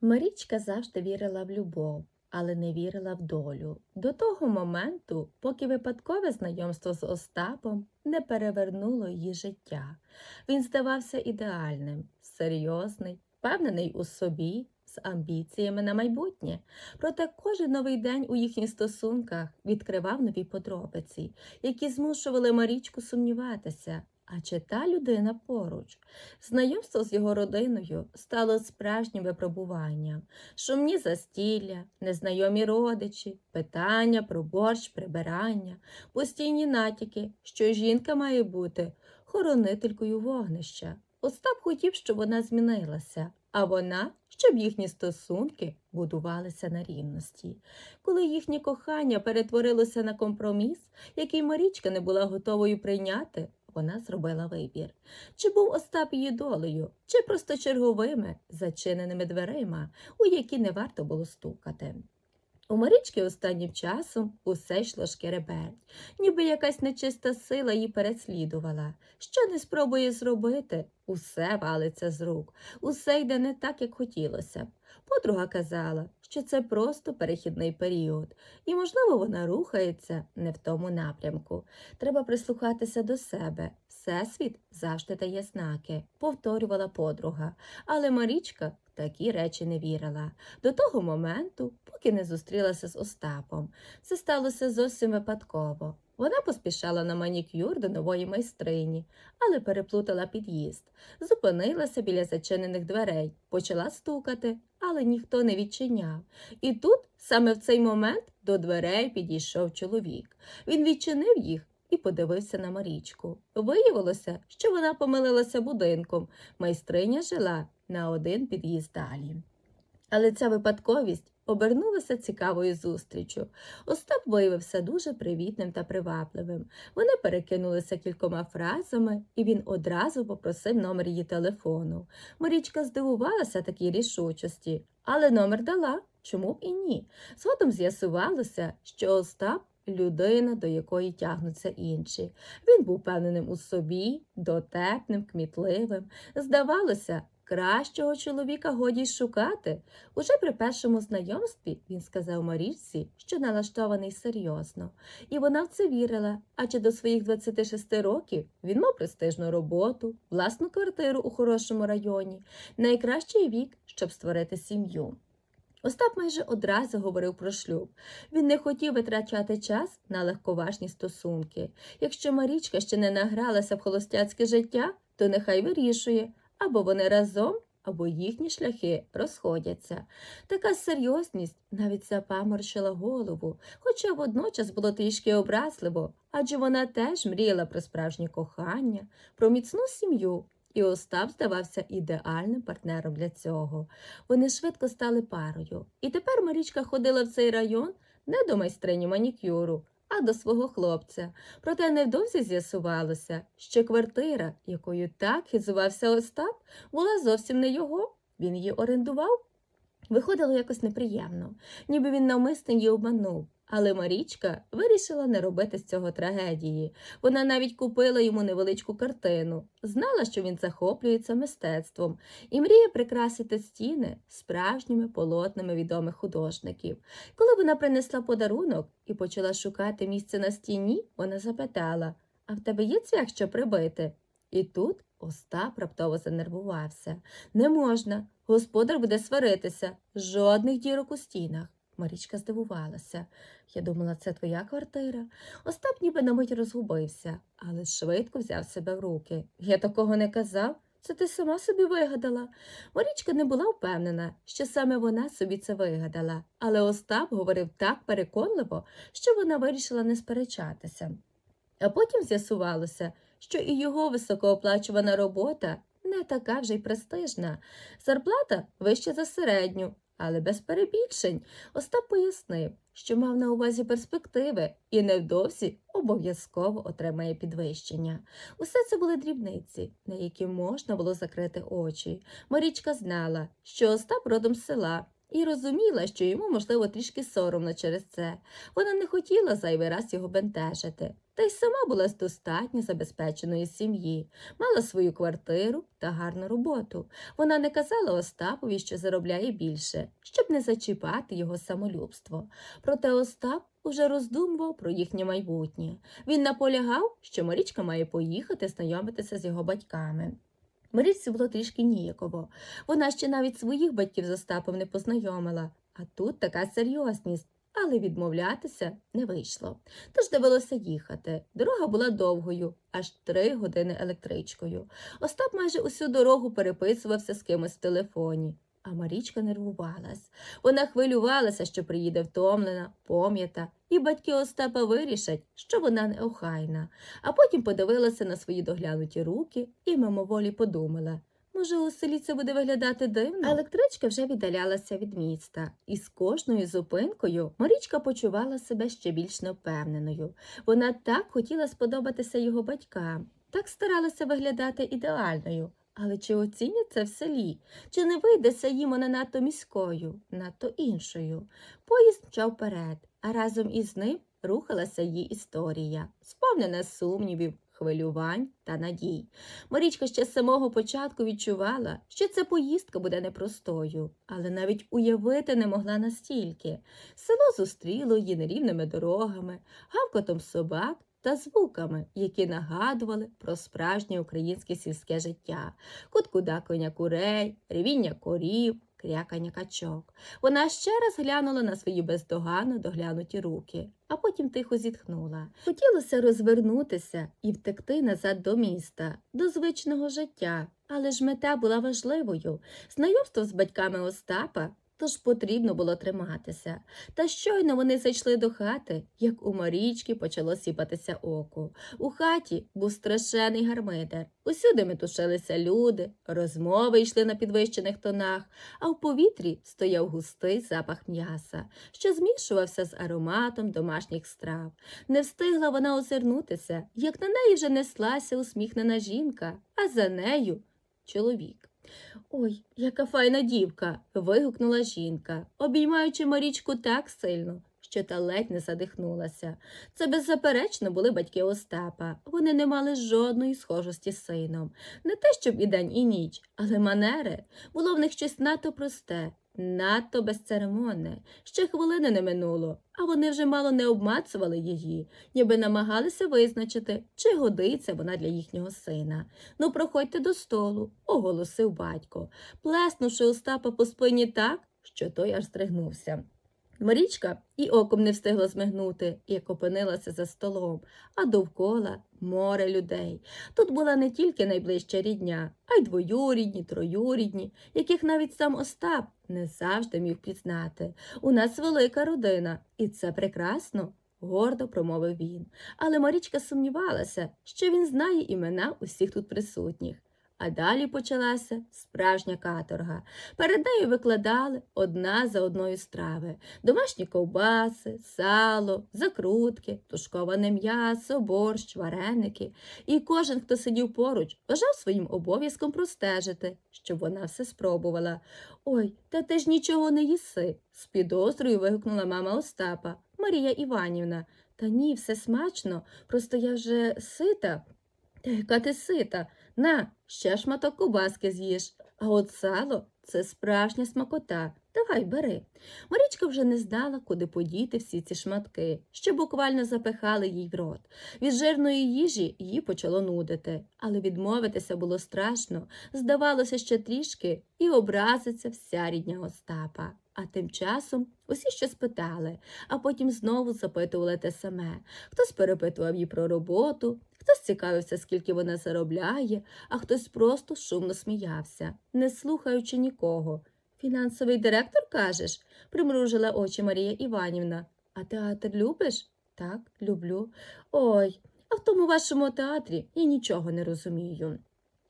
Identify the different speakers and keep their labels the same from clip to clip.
Speaker 1: Марічка завжди вірила в любов, але не вірила в долю. До того моменту, поки випадкове знайомство з Остапом не перевернуло її життя. Він здавався ідеальним, серйозний, впевнений у собі, з амбіціями на майбутнє. Проте кожен новий день у їхніх стосунках відкривав нові подробиці, які змушували Марічку сумніватися. А чи та людина поруч? Знайомство з його родиною стало справжнім випробуванням. Шумні застілля, незнайомі родичі, питання про борщ, прибирання, постійні натяки, що жінка має бути хоронителькою вогнища. Остап хотів, щоб вона змінилася, а вона, щоб їхні стосунки будувалися на рівності. Коли їхнє кохання перетворилося на компроміс, який Марічка не була готовою прийняти, вона зробила вибір. Чи був Остап її долею, чи просто черговими зачиненими дверима, у які не варто було стукати. У Марічки останнім часом усе йшло шкереберть, ніби якась нечиста сила її переслідувала. Що не спробує зробити, усе валиться з рук, усе йде не так, як хотілося. Подруга казала, що це просто перехідний період, і, можливо, вона рухається не в тому напрямку. Треба прислухатися до себе. Всесвіт завжди дає знаки, повторювала подруга. Але Марічка такі речі не вірила. До того моменту, поки не зустрілася з Остапом. Це сталося зовсім випадково. Вона поспішала на манікюр до нової майстрині, але переплутала під'їзд. Зупинилася біля зачинених дверей, почала стукати, але ніхто не відчиняв. І тут, саме в цей момент, до дверей підійшов чоловік. Він відчинив їх і подивився на Марічку. Виявилося, що вона помилилася будинком. Майстриня жила на один під'їзд далі. Але ця випадковість обернулася цікавою зустрічю. Остап виявився дуже привітним та привабливим. Вони перекинулися кількома фразами, і він одразу попросив номер її телефону. Марічка здивувалася такій рішучості, але номер дала. Чому б і ні? Згодом з'ясувалося, що Остап людина, до якої тягнуться інші. Він був впевненим у собі, дотепним, кмітливим. Здавалося, кращого чоловіка годі й шукати. Уже при першому знайомстві він сказав Марічці, що налаштований серйозно, і вона в це вірила, адже до своїх 26 років він мав престижну роботу, власну квартиру у хорошому районі, найкращий вік, щоб створити сім'ю. Остап майже одразу говорив про шлюб. Він не хотів витрачати час на легковажні стосунки. Якщо Марічка ще не награлася в холостяцьке життя, то нехай вирішує, або вони разом, або їхні шляхи розходяться. Така серйозність навіть запаморщила голову, хоча водночас було трішки образливо, адже вона теж мріяла про справжнє кохання, про міцну сім'ю, і Остап здавався ідеальним партнером для цього. Вони швидко стали парою, і тепер Марічка ходила в цей район не до майстрині манікюру, а до свого хлопця. Проте невдовзі з'ясувалося, що квартира, якою так хизувався Остап, була зовсім не його. Він її орендував. Виходило якось неприємно, ніби він навмисно її обманув. Але Марічка вирішила не робити з цього трагедії. Вона навіть купила йому невеличку картину, знала, що він захоплюється мистецтвом і мріє прикрасити стіни справжніми полотнами відомих художників. Коли вона принесла подарунок і почала шукати місце на стіні, вона запитала А в тебе є цвях, що прибити? І тут Остап раптово занервувався. Не можна, господар буде сваритися, жодних дірок у стінах. Марічка здивувалася. Я думала, це твоя квартира. Остап ніби на мить розгубився, але швидко взяв себе в руки. Я такого не казав. Це ти сама собі вигадала. Марічка не була впевнена, що саме вона собі це вигадала, але Остап говорив так переконливо, що вона вирішила не сперечатися. А потім з'ясувалося, що і його високооплачувана робота не така вже й престижна. Зарплата вища за середню, але без перебільшень. Остап пояснив, що мав на увазі перспективи і невдовзі обов'язково отримає підвищення. Усе це були дрібниці, на які можна було закрити очі. Марічка знала, що Остап родом з села і розуміла, що йому, можливо, трішки соромно через це. Вона не хотіла зайвий раз його бентежити, та й сама була з достатньо забезпеченої сім'ї, мала свою квартиру та гарну роботу. Вона не казала Остапові, що заробляє більше, щоб не зачіпати його самолюбство. Проте Остап уже роздумував про їхнє майбутнє. Він наполягав, що Марічка має поїхати знайомитися з його батьками. Марічці було трішки ніяково. Вона ще навіть своїх батьків з Остапом не познайомила, а тут така серйозність. Але відмовлятися не вийшло. Тож довелося їхати. Дорога була довгою, аж три години електричкою. Остап майже усю дорогу переписувався з кимось в телефоні. А Марічка нервувалась. Вона хвилювалася, що приїде втомлена, пом'ята, і батьки Остапа вирішать, що вона неохайна. А потім подивилася на свої доглянуті руки і мимоволі подумала. Може, у селі це буде виглядати дивно? Електричка вже віддалялася від міста, і з кожною зупинкою Марічка почувала себе ще більш невпевненою. Вона так хотіла сподобатися його батькам, так старалася виглядати ідеальною. Але чи оцінять це в селі? Чи не вийдеться їм вона надто міською, надто іншою? Поїзд мчав вперед, а разом із ним рухалася її історія, сповнена сумнівів, хвилювань та надій. Марічка ще з самого початку відчувала, що ця поїздка буде непростою, але навіть уявити не могла настільки. Село зустріло її нерівними дорогами, гавкотом собак та звуками, які нагадували про справжнє українське сільське життя, куткудакання курей, ревіння корів, крякання качок. Вона ще раз глянула на свої бездоганно доглянуті руки, а потім тихо зітхнула. Хотілося розвернутися і втекти назад до міста, до звичного життя, але ж мета була важливою. Знайомство з батьками Остапа. Тож потрібно було триматися. Та щойно вони зайшли до хати, як у Марічки почало сіпатися око. У хаті був страшений гармидер. Усюди метушилися люди, розмови йшли на підвищених тонах, а в повітрі стояв густий запах м'яса, що змішувався з ароматом домашніх страв. Не встигла вона озирнутися, як на неї вже неслася усміхнена жінка, а за нею чоловік. Ой, яка файна дівка. вигукнула жінка, обіймаючи Марічку так сильно, що та ледь не задихнулася. Це беззаперечно були батьки Остапа. Вони не мали жодної схожості з сином. Не те, щоб і день, і ніч, але манери було в них щось надто просте, надто безцеремонне. Ще хвилини не минуло, а вони вже мало не обмацували її, ніби намагалися визначити, чи годиться вона для їхнього сина. Ну, проходьте до столу, оголосив батько, плеснувши Остапа по спині так, що той аж стригнувся. Марічка і оком не встигла змигнути, як опинилася за столом, а довкола море людей. Тут була не тільки найближча рідня, а й двоюрідні, троюрідні, яких навіть сам Остап не завжди міг пізнати. У нас велика родина, і це прекрасно. Гордо промовив він, але Марічка сумнівалася, що він знає імена усіх тут присутніх. А далі почалася справжня каторга. Перед нею викладали одна за одною страви домашні ковбаси, сало, закрутки, тушковане м'ясо, борщ, вареники. І кожен, хто сидів поруч, вважав своїм обов'язком простежити, щоб вона все спробувала. Ой, та ти ж нічого не їси, з підозрою вигукнула мама Остапа, Марія Іванівна. Та ні, все смачно, просто я вже сита. Та яка ти сита? На, ще шматок кубаски з'їж. А от сало це справжня смакота. Давай бери. Марічка вже не знала, куди подіти всі ці шматки, що буквально запихали їй в рот. Від жирної їжі її почало нудити, але відмовитися було страшно. Здавалося, ще трішки і образиться вся рідня Остапа. А тим часом усі щось питали, а потім знову запитували те саме. Хтось перепитував її про роботу, хтось цікавився, скільки вона заробляє, а хтось просто шумно сміявся, не слухаючи нікого. Фінансовий директор, кажеш? примружила очі Марія Іванівна. А театр любиш? Так, люблю. Ой, а в тому вашому театрі я нічого не розумію.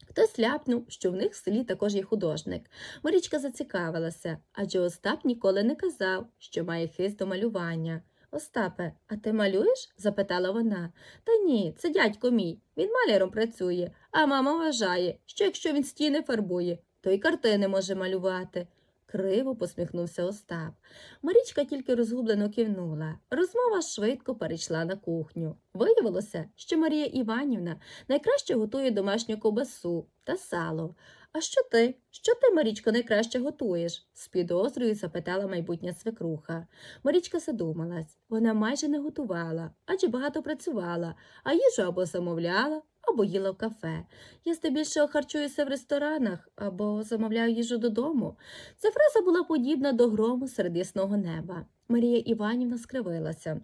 Speaker 1: Хтось ляпнув, що в них в селі також є художник. Марічка зацікавилася, адже Остап ніколи не казав, що має хист до малювання. Остапе, а ти малюєш? запитала вона. Та ні, це дядько мій. Він маляром працює, а мама вважає, що якщо він стіни фарбує, то й картини може малювати. Криво посміхнувся Остап. Марічка тільки розгублено кивнула. Розмова швидко перейшла на кухню. Виявилося, що Марія Іванівна найкраще готує домашню ковбасу та сало. А що ти? Що ти, Марічко, найкраще готуєш? з підозрою запитала майбутня свекруха. Марічка задумалась. Вона майже не готувала, адже багато працювала, а їжу або замовляла, або їла в кафе. Я здебільшого харчуюся в ресторанах або замовляю їжу додому. Ця фраза була подібна до грому серед ясного неба. Марія Іванівна скривилася.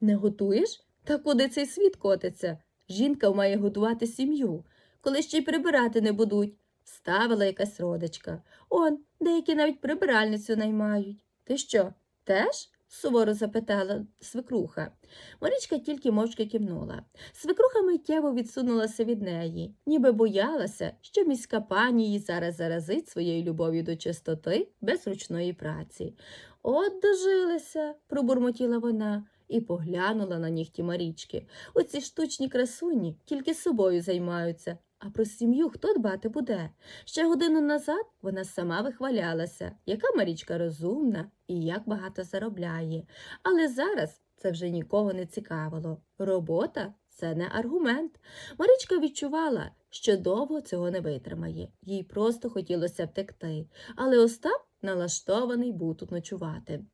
Speaker 1: Не готуєш? Та куди цей світ котиться? Жінка має готувати сім'ю, коли ще й прибирати не будуть. Вставила якась родичка. Он, деякі навіть прибиральницю наймають. Ти що, теж? суворо запитала свекруха. Марічка тільки мовчки кивнула. Свекруха миттєво відсунулася від неї, ніби боялася, що міська пані її зараз заразить своєю любов'ю до чистоти без ручної праці. От дожилися, пробурмотіла вона і поглянула на нігті Марічки. Оці штучні красуні тільки собою займаються, а про сім'ю хто дбати буде? Ще годину назад вона сама вихвалялася, яка Марічка розумна і як багато заробляє. Але зараз це вже нікого не цікавило. Робота це не аргумент. Марічка відчувала, що довго цього не витримає. Їй просто хотілося втекти. Але Остап налаштований був тут ночувати.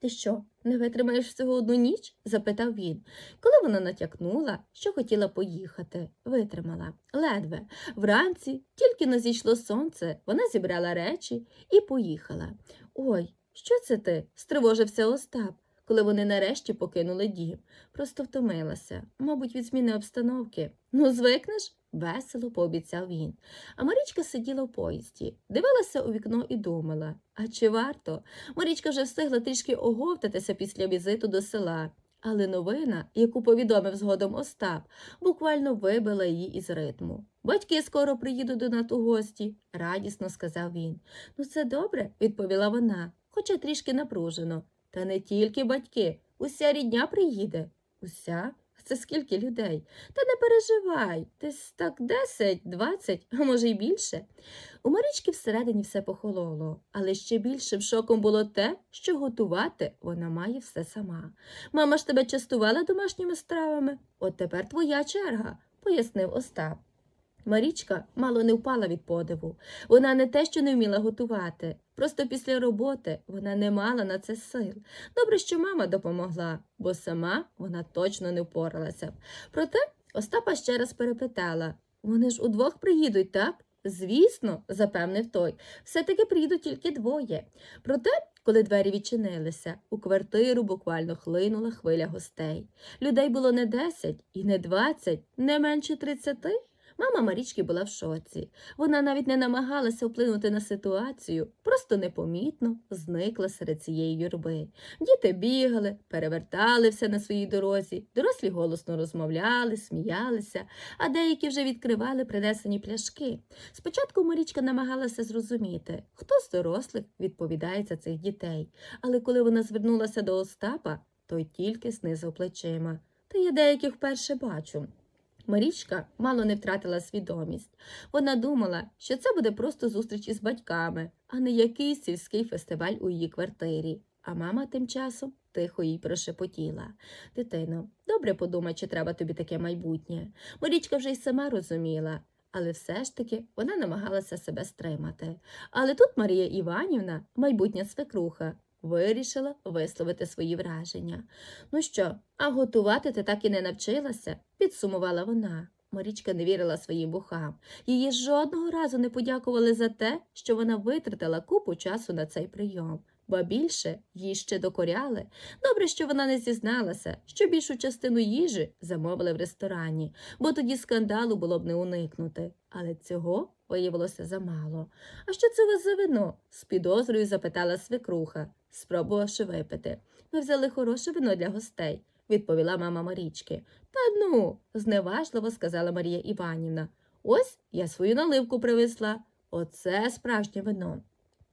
Speaker 1: Ти що, не витримаєш всього одну ніч? запитав він. Коли вона натякнула, що хотіла поїхати, витримала. Ледве. Вранці, тільки не зійшло сонце, вона зібрала речі і поїхала. Ой, що це ти? стривожився Остап, коли вони нарешті покинули дім. Просто втомилася, мабуть, від зміни обстановки. Ну, звикнеш? Весело пообіцяв він. А Марічка сиділа в поїзді, дивилася у вікно і думала, а чи варто? Марічка вже встигла трішки оговтатися після візиту до села. Але новина, яку повідомив згодом Остап, буквально вибила її із ритму. Батьки скоро приїдуть до нас у гості, радісно сказав він. Ну, це добре, відповіла вона, хоча трішки напружено. Та не тільки батьки, уся рідня приїде. Уся? Це скільки людей? Та не переживай, десь так десять, двадцять, а може й більше. У Марічки всередині все похололо, але ще більшим шоком було те, що готувати вона має все сама. Мама ж тебе частувала домашніми стравами, от тепер твоя черга, пояснив Остап. Марічка мало не впала від подиву. Вона не те, що не вміла готувати. Просто після роботи вона не мала на це сил. Добре, що мама допомогла, бо сама вона точно не впоралася. Проте Остапа ще раз перепитала вони ж удвох приїдуть, так? Звісно, запевнив той, все-таки приїдуть тільки двоє. Проте, коли двері відчинилися, у квартиру буквально хлинула хвиля гостей. Людей було не десять і не двадцять, не менше тридцяти. Мама Марічки була в шоці. Вона навіть не намагалася вплинути на ситуацію, просто непомітно зникла серед цієї юрби. Діти бігали, перевертали все на своїй дорозі, дорослі голосно розмовляли, сміялися, а деякі вже відкривали принесені пляшки. Спочатку Марічка намагалася зрозуміти, хто з дорослих відповідає за цих дітей, але коли вона звернулася до Остапа, той тільки знизав плечима. Та я деяких вперше бачу. Марічка мало не втратила свідомість. Вона думала, що це буде просто зустріч із батьками, а не якийсь сільський фестиваль у її квартирі. А мама тим часом тихо їй прошепотіла. Дитино, добре подумай, чи треба тобі таке майбутнє. Марічка вже й сама розуміла, але все ж таки вона намагалася себе стримати. Але тут Марія Іванівна, майбутня свекруха, вирішила висловити свої враження. Ну що, а готувати ти так і не навчилася? підсумувала вона. Марічка не вірила своїм вухам. Її жодного разу не подякували за те, що вона витратила купу часу на цей прийом. Ба більше їй ще докоряли. Добре, що вона не зізналася, що більшу частину їжі замовили в ресторані, бо тоді скандалу було б не уникнути. Але цього виявилося замало. А що це у вас за вино? з підозрою запитала свекруха, спробувавши випити. Ми взяли хороше вино для гостей, відповіла мама Марічки. Та ну, зневажливо сказала Марія Іванівна. Ось я свою наливку привезла. Оце справжнє вино.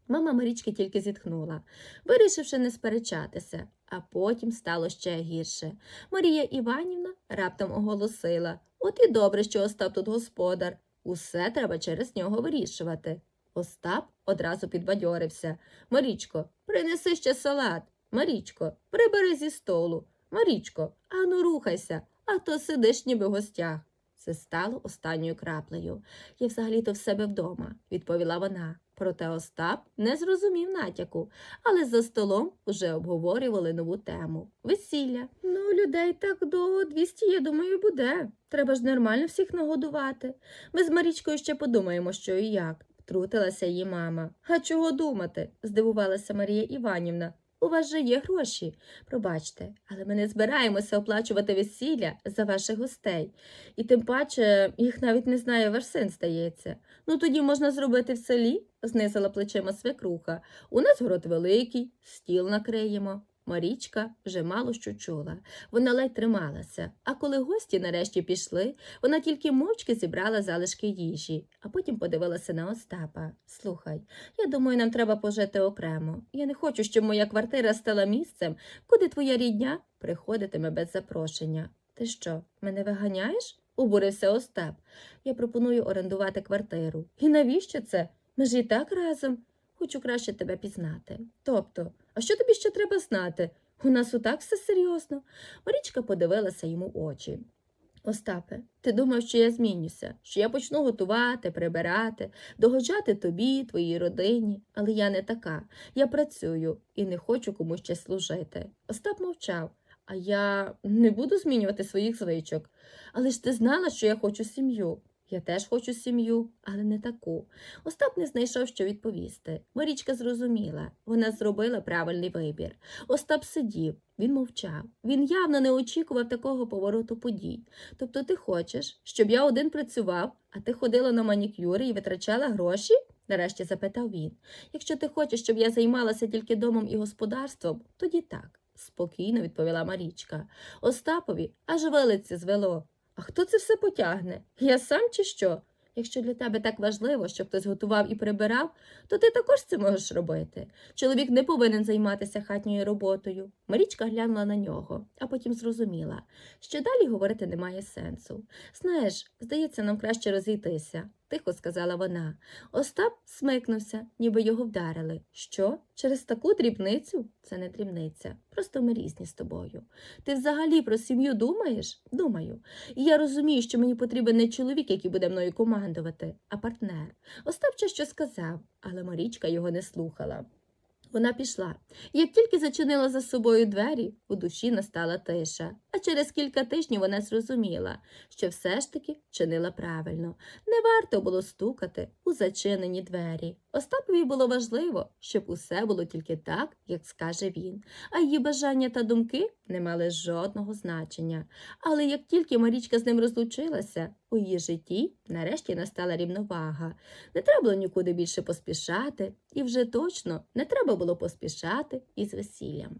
Speaker 1: Мама Марічки тільки зітхнула, вирішивши не сперечатися, а потім стало ще гірше. Марія Іванівна раптом оголосила От і добре, що Остап тут господар. Усе треба через нього вирішувати. Остап одразу підбадьорився. Марічко, принеси ще салат. Марічко, прибери зі столу. Марічко, ану рухайся, а то сидиш ніби в гостях. Це стало останньою краплею. Я взагалі-то в себе вдома, відповіла вона. Проте Остап не зрозумів натяку, але за столом уже обговорювали нову тему весілля. Ну, людей так до 200, я думаю, буде. Треба ж нормально всіх нагодувати. Ми з Марічкою ще подумаємо, що і як, втрутилася її мама. А чого думати? здивувалася Марія Іванівна. У вас же є гроші. Пробачте, але ми не збираємося оплачувати весілля за ваших гостей. І тим паче їх навіть не знає ваш син, здається. Ну тоді можна зробити в селі, знизила плечима свекруха. У нас город великий, стіл накриємо. Марічка вже мало що чула. Вона ледь трималася, а коли гості нарешті пішли, вона тільки мовчки зібрала залишки їжі, а потім подивилася на Остапа. Слухай, я думаю, нам треба пожити окремо. Я не хочу, щоб моя квартира стала місцем, куди твоя рідня приходитиме без запрошення. Ти що, мене виганяєш? обурився Остап. Я пропоную орендувати квартиру. І навіщо це? Ми ж і так разом. Хочу краще тебе пізнати. Тобто, а що тобі ще треба знати? У нас отак все серйозно. Марічка подивилася йому очі. Остапе, ти думав, що я змінюся, що я почну готувати, прибирати, догоджати тобі, твоїй родині, але я не така. Я працюю і не хочу комусь ще служити. Остап мовчав, а я не буду змінювати своїх звичок. Але ж ти знала, що я хочу сім'ю. Я теж хочу сім'ю, але не таку. Остап не знайшов, що відповісти. Марічка зрозуміла, вона зробила правильний вибір. Остап сидів, він мовчав. Він явно не очікував такого повороту подій. Тобто ти хочеш, щоб я один працював, а ти ходила на манікюри і витрачала гроші? нарешті запитав він. Якщо ти хочеш, щоб я займалася тільки домом і господарством, тоді так, спокійно відповіла Марічка. Остапові аж велиці звело. А хто це все потягне? Я сам чи що? Якщо для тебе так важливо, щоб хтось готував і прибирав, то ти також це можеш робити. Чоловік не повинен займатися хатньою роботою. Марічка глянула на нього, а потім зрозуміла, що далі говорити немає сенсу. Знаєш, здається, нам краще розійтися, тихо сказала вона. Остап смикнувся, ніби його вдарили. Що? Через таку дрібницю? Це не дрібниця. Просто ми різні з тобою. Ти взагалі про сім'ю думаєш? Думаю. І я розумію, що мені потрібен не чоловік, який буде мною командувати, а партнер. Остап ще що сказав, але Марічка його не слухала. Вона пішла. Як тільки зачинила за собою двері, у душі настала тиша, а через кілька тижнів вона зрозуміла, що все ж таки чинила правильно. Не варто було стукати у зачинені двері. Остапові було важливо, щоб усе було тільки так, як скаже він, а її бажання та думки не мали жодного значення. Але як тільки Марічка з ним розлучилася, у її житті нарешті настала рівновага. Не треба було нікуди більше поспішати, і вже точно не треба було поспішати із весіллям.